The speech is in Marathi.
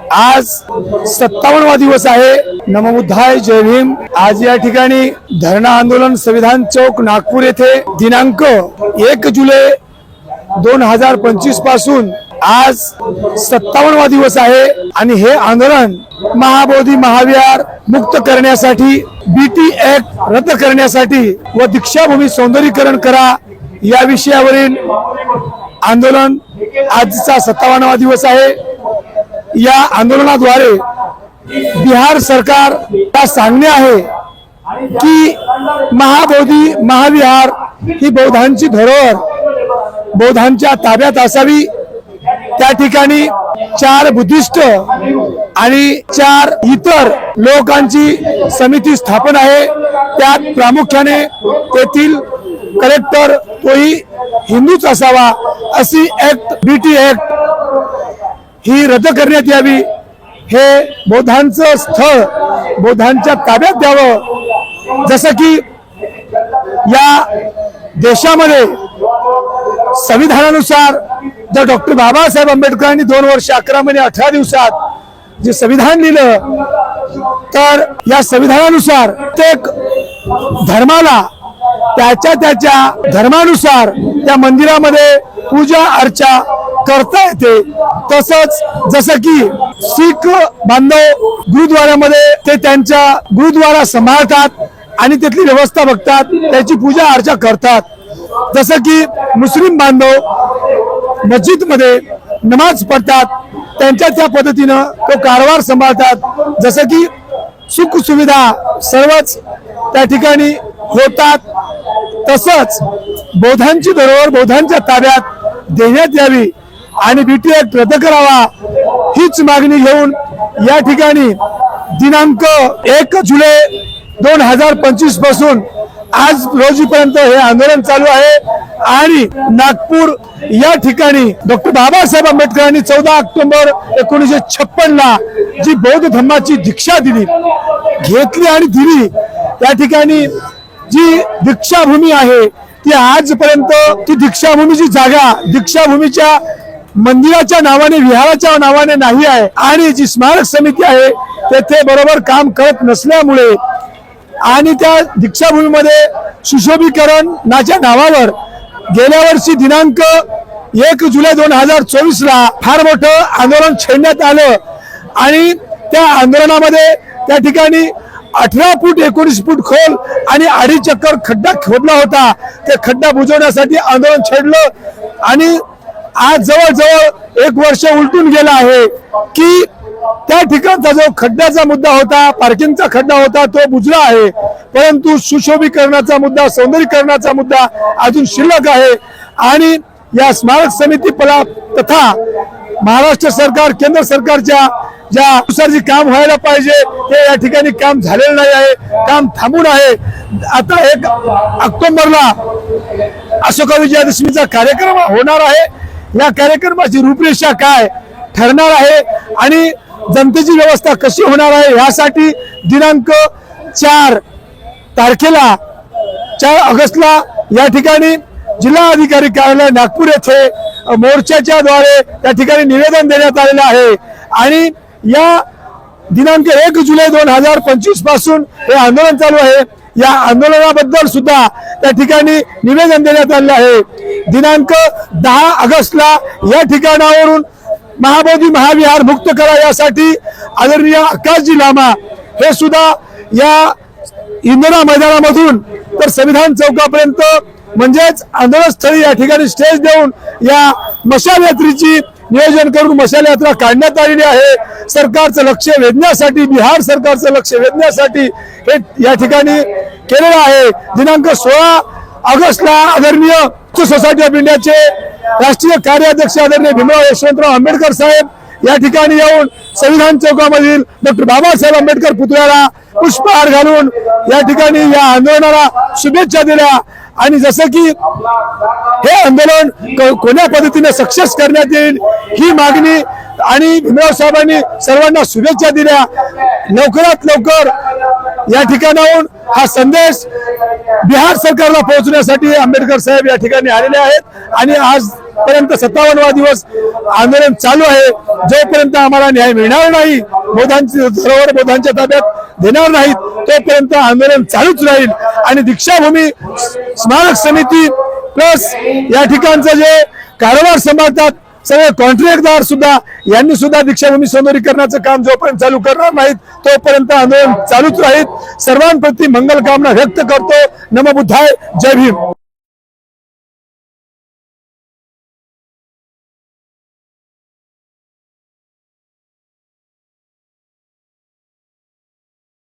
आज सत्तावन्नवा दिवस आहे. नमबुद्धाय जय भीम. आज या ठिकाणी धरणा आंदोलन संविधान चौक नागपूर येथे दिनांक एक जुलै दोन हजार पंचवीसपासून आज सत्तावन्नवा दिवस आहे. आणि हे आंदोलन महाबोधी महाविहार मुक्त करण्यासाठी बीटी ऍक्ट रद्द करण्यासाठी व दीक्षाभूमी सौंदर्यीकरण करा या विषयावरील आंदोलन आजचा सत्तावन्नवा दिवस आहे. या आंदोलनाद्वारे बिहार सरकार सांगणे आहे की महाबोधी महाविहार ही बौद्धांची धरोहर बौद्धांच्या ताब्यात असावी. त्या ठिकाणी चार बुद्धिस्ट आणि चार इतर लोकांची समिती स्थापन आहे. त्यात प्रामुख्याने तेथील कलेक्टर तोही हिंदूच असावा अशी ऍक्ट बीटी ऍक्ट ही रद्द करण्यात यावी. हे बौद्धांचं स्थळ बौद्धांच्या ताब्यात द्यावं. जसं की या देशामध्ये संविधानानुसार जर डॉक्टर बाबासाहेब आंबेडकरांनी दोन वर्ष अकरा महिने अठरा दिवसात जे संविधान लिहिलं तर या संविधानानुसार प्रत्येक धर्माला त्याच्या त्याच्या धर्मानुसार त्या मंदिरामध्ये पूजा अर्चा करता येते तसंच जसं की शीख बांधव गुरुद्वारामध्ये ते त्यांच्या गुरुद्वारा सांभाळतात आणि तिथली व्यवस्था बघतात त्याची पूजा अर्चा करतात. जसं की मुस्लिम बांधव मस्जिदमध्ये नमाज पढतात त्यांच्या त्या पद्धतीनं तो कारभार सांभाळतात. जसं की सुख सुविधा सर्वच त्या ठिकाणी होतात. तसंच बौद्धांची बरोबर बौद्धांच्या ताब्यात देण्यात यावी. आणि बीटी ऍक्ट रद्द करावा हीच मागणी घेऊन या ठिकाणी दिनांक एक जुलै दोन हजार पंचवीसपासून आज रोजीपर्यंत हे आंदोलन चालू आहे. आणि नागपूर या ठिकाणी डॉक्टर बाबासाहेब आंबेडकरांनी चौदा ऑक्टोबर एकोणीसशे छप्पन ला जी बौद्ध धर्माची दीक्षा दिली घेतली आणि दिली त्या ठिकाणी जी दीक्षाभूमी आहे ती आजपर्यंत ती दीक्षाभूमीची जागा दीक्षाभूमीच्या मंदिराच्या नावाने विहाराच्या नावाने नाही आहे आणि जी स्मारक समिती आहे तेथे बरोबर काम करत नसल्यामुळे आणि त्या दीक्षाभूमीमध्ये सुशोभीकरणाच्या नावावर गेल्या वर्षी दिनांक एक जुलै दोन हजार चोवीस ला फार मोठं आंदोलन छेडण्यात आलं. आणि त्या आंदोलनामध्ये त्या ठिकाणी अठरा फूट एकोणीस फूट खोल आणि अडीच चक्कर खड्डा खोदला होता. ते खड्डा बुजवण्यासाठी आंदोलन छेडलं आणि आज जवळजवळ एक वर्ष उलटून गेलं आहे की त्या ठिकाणचा जो खड्ड्याचा मुद्दा होता पार्किंगचा खड्डा होता तो बुजला आहे. परंतु सुशोभीकरणाचा मुद्दा सौंदर्यीकरणाचा मुद्दा अजून शिल्लक आहे. आणि या स्मारक समिती पला तथा महाराष्ट्र सरकार केंद्र सरकारच्या ज्या अनुसार जे काम व्हायला पाहिजे ते या ठिकाणी काम झालेलं नाही आहे काम थांबून आहे. आता एक ऑक्टोबरला अशोका विजयादशमीचा कार्यक्रम होणार आहे. या कार्यक्रमाची रूपरेषा काय ठरणार आहे आणि जनतेची व्यवस्था कशी होणार आहे यासाठी दिनांक चार तारखेला चार ऑगस्टला या ठिकाणी जिल्हा अधिकारी कार्यालय नागपूर येथे मोर्चाच्या द्वारे त्या ठिकाणी निवेदन देण्यात आलेलं आहे. आणि या दिनांक एक जुलै दोन हजार पंचवीसपासून हे आंदोलन चालू आहे. या आंदोलनाबद्दल सुद्धा त्या ठिकाणी निवेदन देण्यात आले आहे. दिनांक दहा ऑगस्टला या ठिकाणावरून महाबोधी महाविहार मुक्त करा यासाठी आदरणीय आकाशजी लामा हे सुद्धा या इंदिरा मैदानामधून तर संविधान चौकापर्यंत म्हणजेच आंदोलनस्थळी या ठिकाणी स्टेज देऊन या मशाल यात्रेची नियोजन करून मशाल यात्रा काढण्यात आलेली आहे. सरकारचं लक्ष वेधण्यासाठी बिहार सरकारचं लक्ष वेधण्यासाठी हे या ठिकाणी केलेलं आहे. दिनांक सोळा ऑगस्टला आदरणीय सोसायटी ऑफ इंडियाचे राष्ट्रीय कार्याध्यक्ष आदरणीय भीमराव यशवंतराव आंबेडकर साहेब या ठिकाणी येऊन संविधान चौकामधील डॉक्टर बाबासाहेब आंबेडकर पुतळ्याला पुष्पहार घालून या ठिकाणी या आंदोलनाला शुभेच्छा दिल्या. आणि जसं की हे आंदोलन कोण्या पद्धतीने सक्सेस करण्यात येईल ही मागणी आणि भीमराव साहेबांनी सर्वांना शुभेच्छा दिल्या. लवकरात लवकर या ठिकाणाहून हा संदेश बिहार सरकारला पोहोचण्यासाठी आंबेडकर साहेब या ठिकाणी आलेले आहेत. आणि आज पर्यंत सत्तावन्नवा दिवस आंदोलन चालू आहे. जोपर्यंत आम्हाला न्याय मिळणार नाही बोधांची सरोवर बोधांच्या ताब्यात देणार नाहीत तोपर्यंत आंदोलन चालूच राहील. आणि दीक्षाभूमी स्मारक समिती प्लस या ठिकाणचं जे कारभार सांभाळतात सगळे कॉन्ट्रॅक्टदार सुद्धा यांनी सुद्धा दीक्षाभूमी सौंदर्यीकरणाचं काम जोपर्यंत चालू करणार नाहीत तोपर्यंत आंदोलन चालूच राहील. सर्वांप्रती मंगल कामना व्यक्त करतो. नमबुद्धाय जय भीम.